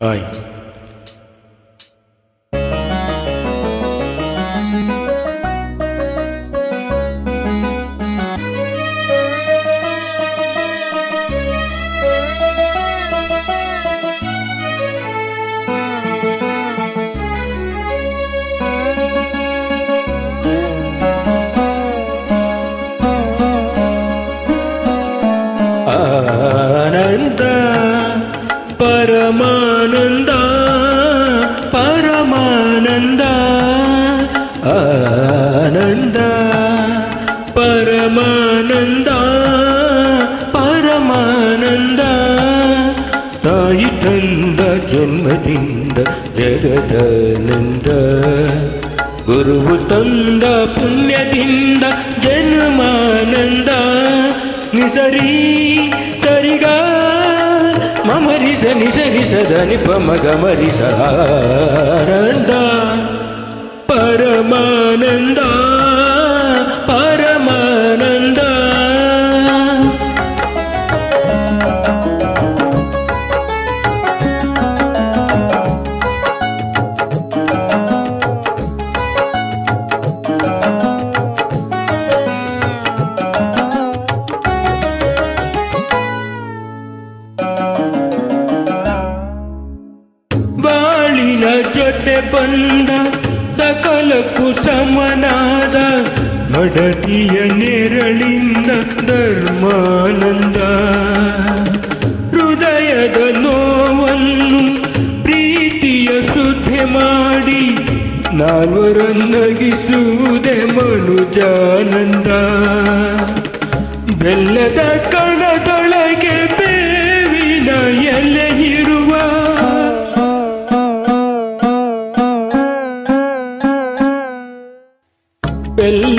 Oi. ತಾಯಿ ತಂದ ಜನ್ಮದಿಂದ ಜಗದಾನಂದ ಗುರುವು ತಂದ ಪುಣ್ಯದಿಂದ ಜನ್ಮಾನಂದ ನಿಸರಿ ಸರಿಗ ಮಮರಿಸ ನಿಸರಿಸದ ನಿಪ ಮಗ ಮರಿಸ ಆನಂದ ಪರಮಾನಂದ ಪರಮಾನಂದ ಬಂದ ಸಕಲಕ್ಕೂ ಸಮನಾದ ಮಡತಿಯ ನೆರಳಿಂದ ಧರ್ಮಾನಂದ. ಹೃದಯದ ನೋವನ್ನು ಪ್ರೀತಿಯ ಸುದ್ದಿ ಮಾಡಿ ನಾಲ್ವರನ್ನಗಿಸುವುದೇ ಮನುಜಾನಂದ. ಬೆಲ್ಲದ ಕಣದೊಳಗೆ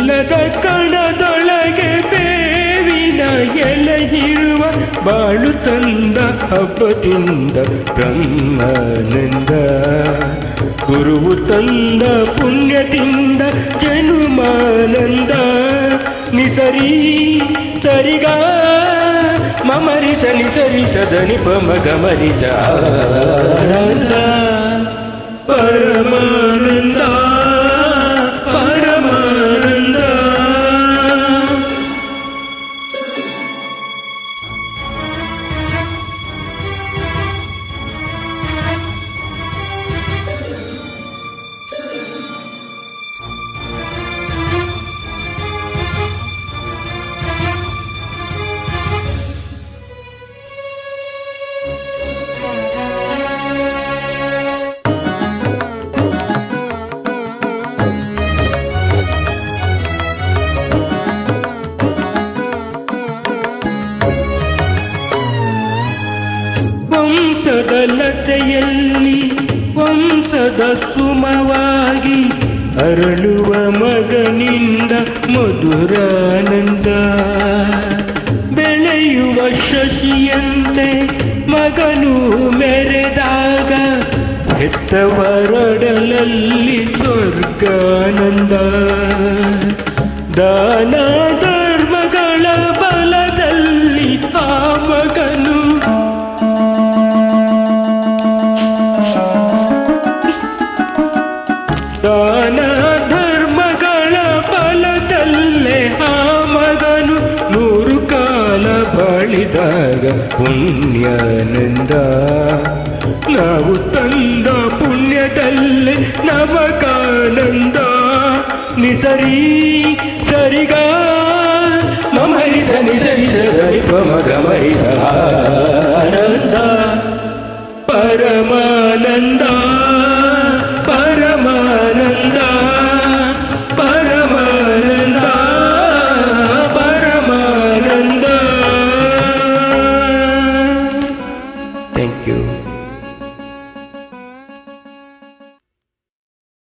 ಬೆಲ್ಲದ ಕಣದೊಳಗೆ ಬೇವಿನ ಎಲೆಗಿರುವ ಬಾಳು ತಂದ ಹಬ್ಬದಿಂದ ಬ್ರಹ್ಮಾನಂದ. ಗುರುವು ತಂದ ಪುಣ್ಯದಿಂದ ಜನುಮಾನಂದ. ನಿಸರಿ ಸರಿಗ ಮಮರಿ ನಿಸರಿಸದ ಸರಿ ಮರಿಸ ಆನಂದ. ಪರಮಾನಂದ ಪರಮಾನಂದ. ವಂಶದ ಲತೆಯಲ್ಲಿ ವಂಶದ ಸುಮವಾಗಿ ಅರಳುವ ಮಗನಿಂದ ಮಧುರಾನಂದ. ಬೆಳೆಯುವ ಶಶಿಯಂತೆ ಮಗನು ಮೆರೆದಾಗ ಹೆತ್ತವರಡಲಲ್ಲಿ ಸ್ವರ್ಗಾನಂದ. ದಾನ ಬಾಳಿದಾಗ ಪುಣ್ಯಾನಂದ ನಾವು ತಂದ ಪುಣ್ಯದಲ್ಲೇ ನವಕಾನಂದ ನಿಸರಿ ಸರಿಗ ಮಮರಿಸ ನಿಸರಿಸ ಮಗ ಮರಿಸ ಆನಂದ